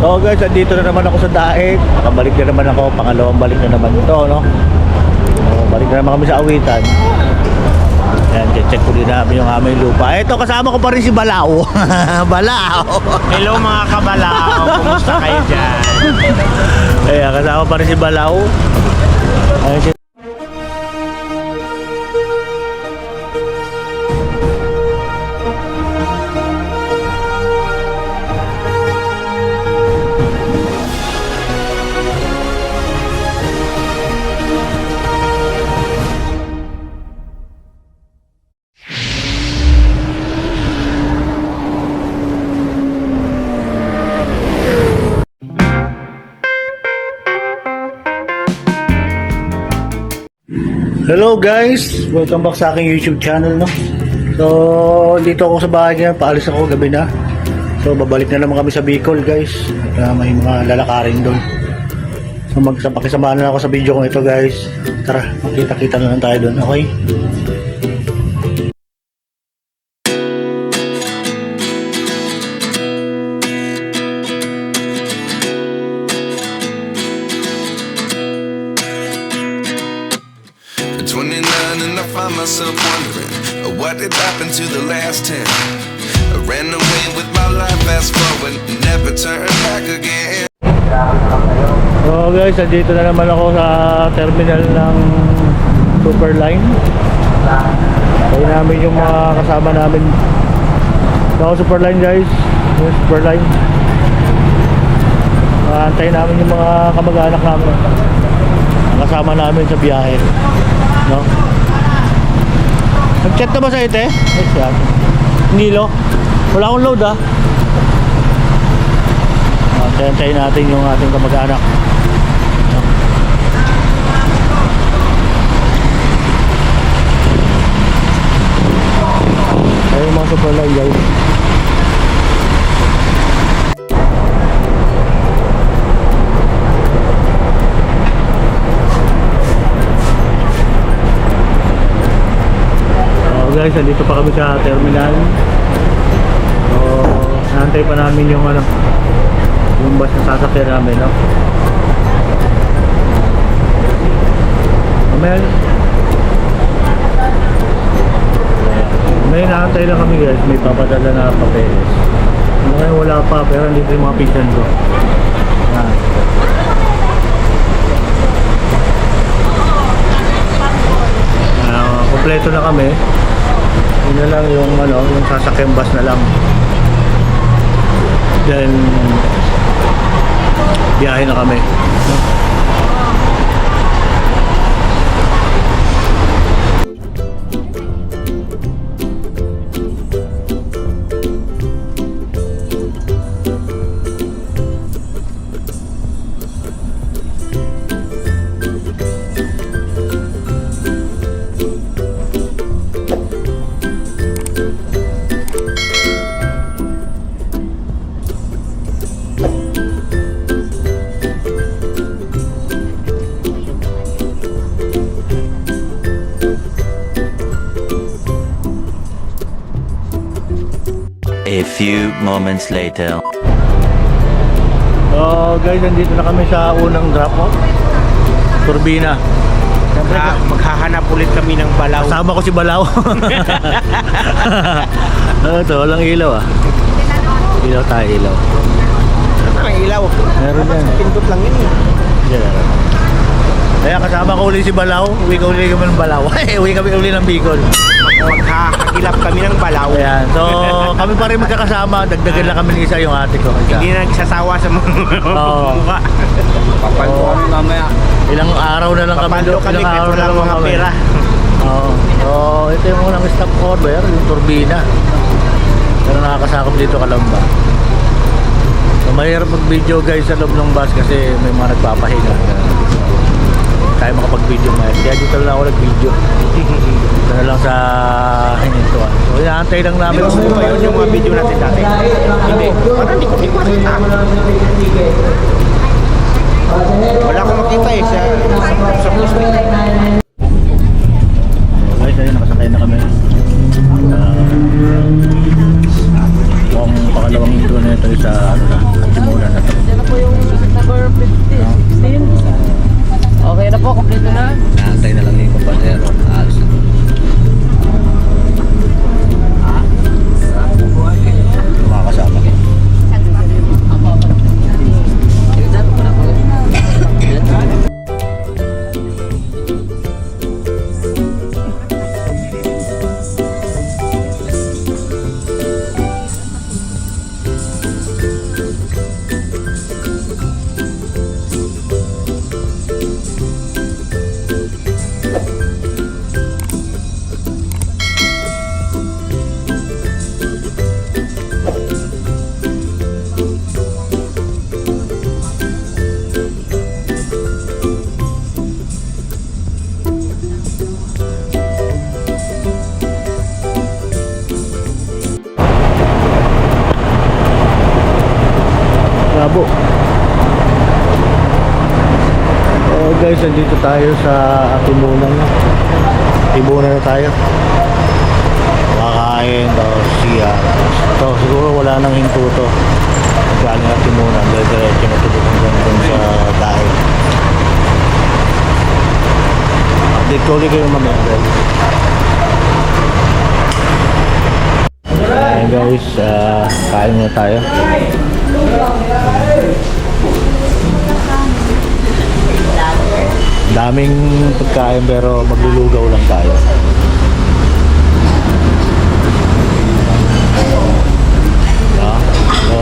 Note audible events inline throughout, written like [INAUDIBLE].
So guys, andito na naman ako sa daig. Nakabalik na naman ako. Pangalawang balik na naman ito, no? So, balik na naman kami sa awitan. Ayan, check ko din namin yung aming lupa. Ito, kasama ko pa rin si Balao. [LAUGHS] Balao. Hello mga kabalaw, kumusta kayo dyan? Ayan, kasama pa rin si Balao. Ayan, si Hello guys! Welcome back sa aking YouTube channel no. So, dito ako sa bahay ngayon, paalis ako gabi na. So, babalik na naman kami sa Bicol guys. At uh, may mga lalakarin doon. So, magsapakisamaan na ako sa video ko ito guys. Tara, makita-kita na lang tayo doon, okay? Find myself wondering uh, what did happen to the last 10. I ran away with my life, fast forward, never turn back again. So guys, andito na naman ako sa terminal ng Superline. Tayo namin yung mga kasama namin. So Superline guys, yung Superline. Antayin namin yung mga kamag-anak namin. Kasama namin sa biyahe. No? Nag-chat na ba sa ite? Yes, yan. Nilo. Wala akong load ah. Antayin natin yung ating kamag-anak. Ayun mga line guys. Guys, andito pa kami sa terminal. So, nantay pa namin yung ano, yung bus na sasakyan namin, no? Mamaya, may naantay lang kami guys, may papadala na papeles. Ngayon wala pa, pero dito yung mga pinsan ko. Yan. Ah, kompleto na kami. Yun na lang yung ano, yung sasakyan bus na lang. Then biyahe na kami. A moments later. So guys, nandito na kami sa unang drop off. Turbina. Siyempre, Ah, maghahanap ulit kami ng balaw. kasama ko si Balao. [LAUGHS] ano to, walang ilaw ah. Ilaw tayo, ilaw. Ano ang ilaw? Meron yan. Pindot lang yun. eh. Yan. Kaya kasama ko uli si Balao. Uwi ka uli kami ng Balao. [LAUGHS] Uwi kami uli ng Bicol. Maghahagilap kami ng balaw. Ayan. So, kami pa rin magkakasama. Dagdagan lang kami ng isa yung ate ko. Isa. Hindi na nagsasawa sa mga Oo. mukha. Oo. Ilang araw na lang kami Papalo kami kahit araw na walang lang mga kami. pera. Oo. So, ito yung unang stop order, yung turbina. Pero nakakasakop dito kalamba. So, mahirap mag-video guys sa loob ng bus kasi may mga nagpapahinga. Tayo makapag-video ngayon. Kaya dito lang ako nag-video. [LAUGHS] Dito na lang sa hinintuan. So, inaantay lang namin. Mo ba yun yung mga video natin dati? Hindi. Parang hindi ko din makita. Wala akong makita eh sa, sa post. Tayo sa Atimunan. Atimunan na tayo. Makakain, tapos siya. Ito, siguro wala nang hinto to. Galing na Atimunan. Diretso na tulog hanggang sa dahil. Update ko ulit kayo mamaya guys. Guys, ah, kain muna tayo. Daming pagkain pero maglulugaw lang tayo. Ah, so,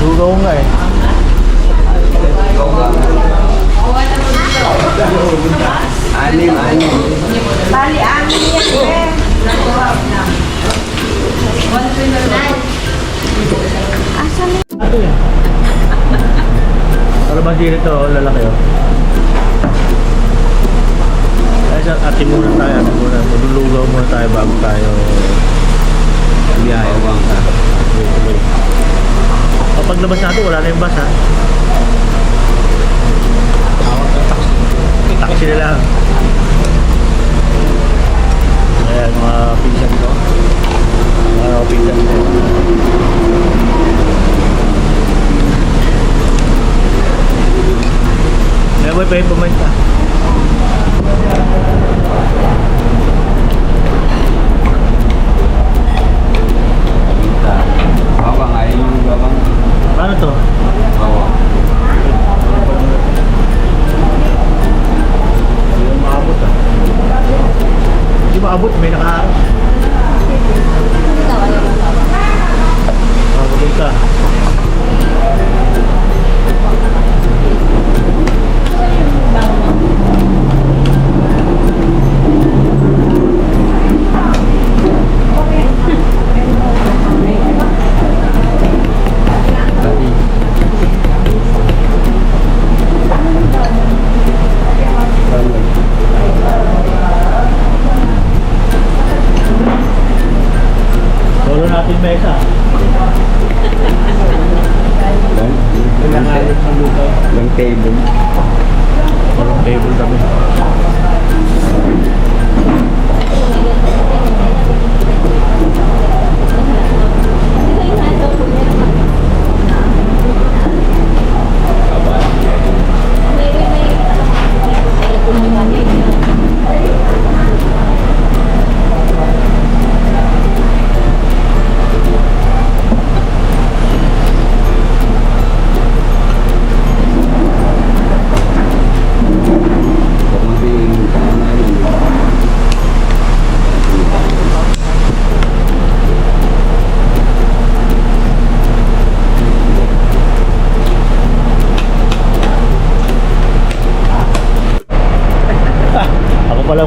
lugaw nga eh. Bali, amin yan, eh. Asan na Dito to, lalaki oh. Ay, sa ate muna tayo, ate muna. Maglulugaw muna tayo bago tayo. Tuloy-tuloy. Kapag labas natin, wala na yung bus ha. Tawag ng taxi. Taxi na lang. Ayan, mga pinsan ko. Mga pinsan ko. May pa pumunta.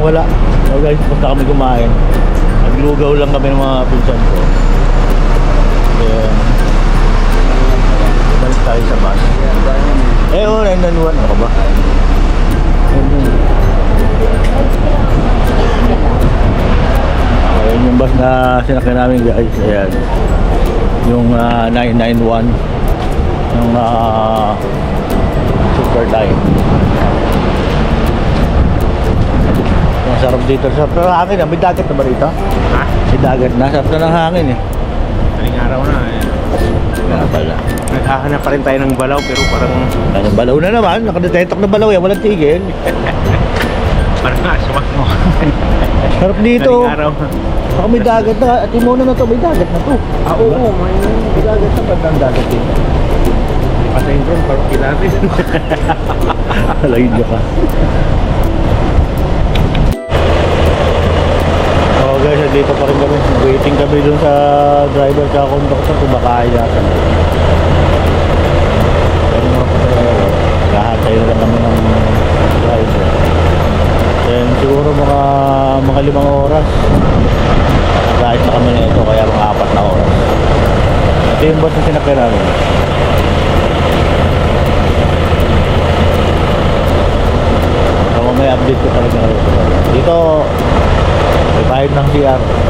Wala. So guys, punta kami kumain. Naglugaw lang kami ng mga pinsan ko. Then, balik tayo sa bus. Eh, oh, 991. Ano ka ba? Ayan yung bus na sinakyan namin guys. Ayan. Yung ah, 991. Yung ah, super line. Sarap dito. Sarap na ng hangin. ah. May dagat na ba rito? Ha? May dagat na. Sarap na ng hangin eh. Taling araw na. eh. Kaya pala. Naghahanap pa rin tayo ng balaw pero parang Ano, balaw na naman. Nakadetetok na balaw yan. Walang tigil. [LAUGHS] parang aswang mo. [LAUGHS] Sarap dito. Taling araw. Baka may dagat na. At muna na to. May dagat na to. Ah, oo. May May dagat na. Ba't ang dagat dito? patayin doon. Parang kilatin. [LAUGHS] Halagin niyo ka. guys, dito pa rin kami. Waiting kami dun sa driver ka conductor kung baka ay nasa. Pero mga pasahero, kahantay lang kami ng driver. Then siguro mga mga limang oras. Dahil na kami nito kaya mga apat na oras. Ito yung bus na sinakya namin. So, may update ko talaga ngayon. Dito, may bayad ng CR.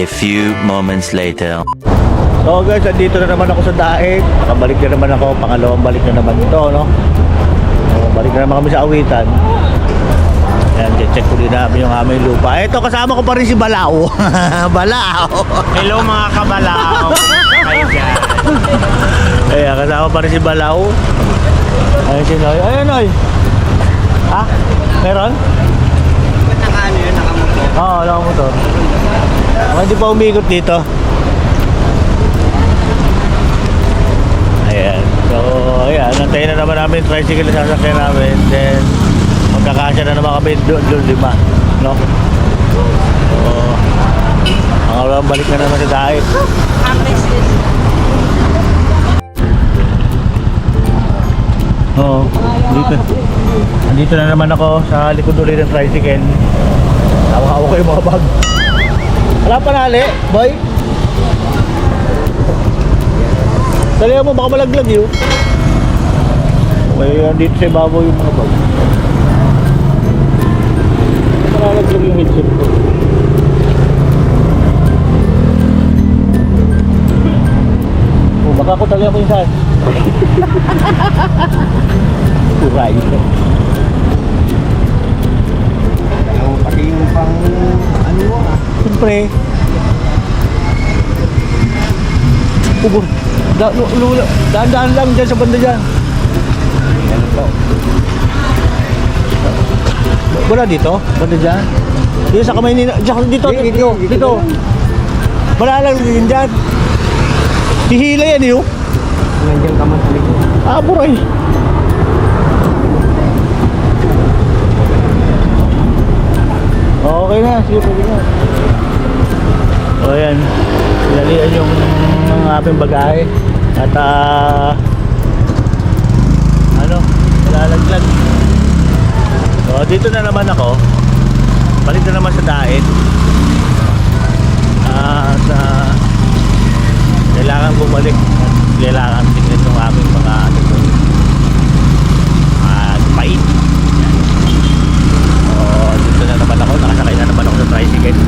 A few moments later. So guys, andito na naman ako sa daig. Pabalik na naman ako. Pangalawang balik na naman ito, no? So, balik na naman kami sa awitan. Ayan, check ko din namin yung aming lupa. Ito, kasama ko pa rin si Balao. [LAUGHS] Balao. Hello mga kabalaw. Kayo dyan. Ayan, kasama pa rin si Balao. Ayan si Noy. Ayan, Noy. Ha? Meron? Nakaano yun, nakamoto. Oo, oh, wala akong motor. Oh, hindi pa umikot dito. Ayan. So, ayan. Nantayin na naman namin tricycle na sasakyan namin. Then, magkakasya na naman kami doon, doon lima. No? So, ang balik na naman sa dahil. Oo, dito. Andito na naman ako sa likod ulit ng tricycle. Hawa-hawa ko yung mga bag. Wala pa nali, boy. Dali mo, baka malaglag yun. Okay, andito sa ibabaw yung mga bag. Malalaglag yung headset ko. Oh, baka ko tali ako yung saan. [LAUGHS] Kuray. Siyempre. Ubur. Da, lu- lu- daan-daan lang dyan sa banda dyan. Wala dito? Banda dyan? Dito sa kamay ni... Dito, dito, Di- dito, di- dito dito. Wala lang din dyan. Hihila yan yun. Nandiyan ka man sa likod. Ah, buray. Okay na, sige pwede na. O yan, pinalian yung mga aking bagahe. At ah, ano, lalaglag. So dito na naman ako. Balik na naman sa daet. Ah, sa kailangan bumalik at kailangan tingnan yung aming mga ano ah, pait. So, dito na naman ako, nakasakay na naman ako sa tricycle.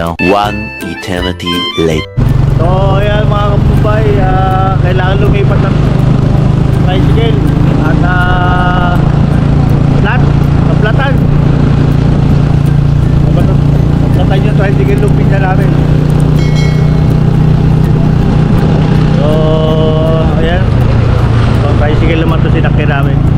One eternity later. So, ayan mga kapumbay, ah, kailangan lumipat ng tricycle at uh, flat, platan. Platan yung tricycle lupin na namin. So, ayan. Pang tricycle naman to sinakyan namin.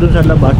Dun sa labas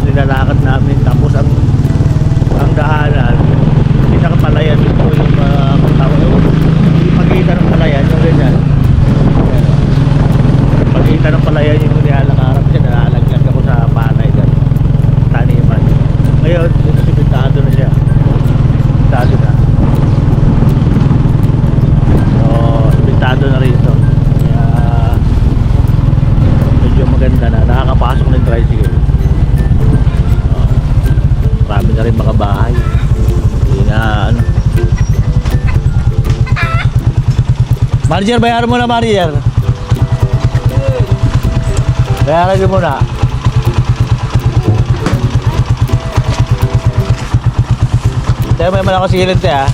Manager, bayaran mo na manager bayaran mo muna. Tayo may man ako silent eh ha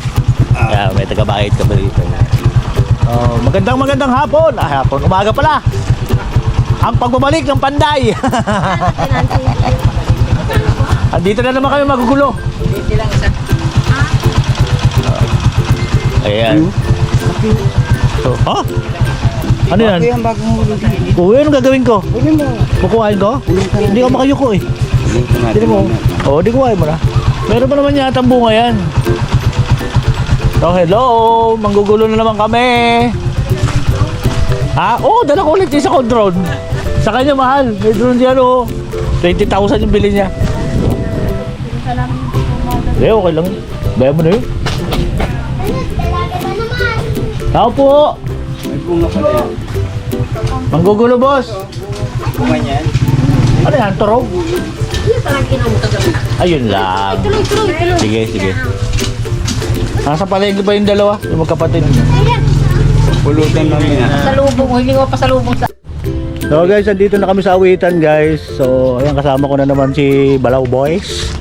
yeah, may taga-bakit ka pa dito. Oh, magandang magandang hapon. Ah, hapon umaga pala. Ang pagbabalik ng panday. [LAUGHS] Andito na naman kami magugulo. Ayan so, ha? Ano yan? ang bagong hulog. Uy, anong gagawin ko? Mo. Kukuhain ko? Hindi ako makayuko eh Hindi mo? Oo, di kuhain mo na Meron pa naman yata ang bunga yan So hello, manggugulo na naman kami Ha? Oo, oh, dala ko ulit isa kong drone Sa kanya mahal, may drone yan oh 20,000 yung bili niya Eh, okay lang Bayan mo na yun Tao po May bunga pa yan. Manggugulo boss Bunga niyan. Ano yan, turog? Ayun lang Sige, sige Nasa palengke pa yung dalawa, yung magkapatid Pulutan namin ah. Salubong, hindi ko pa salubong sa... So guys, andito na kami sa awitan guys. So ayan kasama ko na naman si Balaw Boys.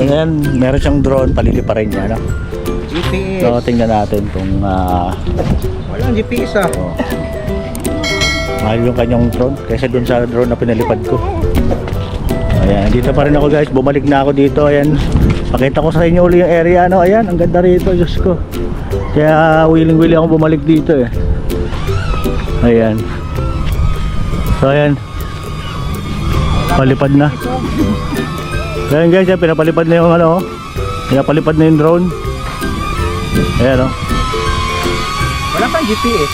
Yan yan, meron siyang drone, palili pa rin niya. No? GPS. So tingnan natin kung ah, Walang GPS ah. oh, mahal yung kanyang drone kaysa dun sa drone na pinalipad ko. Ayan, dito pa rin ako guys. Bumalik na ako dito. Ayan, pakita ko sa inyo uli yung area. Ano, ayan, ang ganda rito. Diyos ko. Kaya willing-willing ako bumalik dito eh. Ayan. So ayan. Palipad na. Ayan guys, yan, pinapalipad na yung ano. Pinapalipad na yung drone. Ayan oh. Wala pang GPS.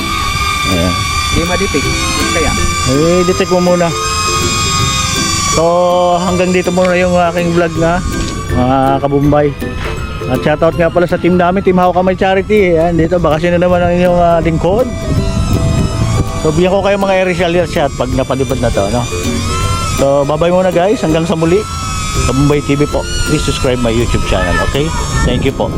Ayan. Hindi ma-detect. Kaya. Eh, detect mo muna. So, hanggang dito muna yung aking vlog na mga kabumbay. At shoutout nga pala sa team namin, Team How Kamay Charity. Ayan, dito, bakasyon na naman ang inyong uh, lingkod. So, bigyan ko kayo mga aerial shot pag napalipad na to, no? So, bye-bye muna guys. Hanggang sa muli. Kabumbay TV po. Please subscribe my YouTube channel, okay? Thank you po.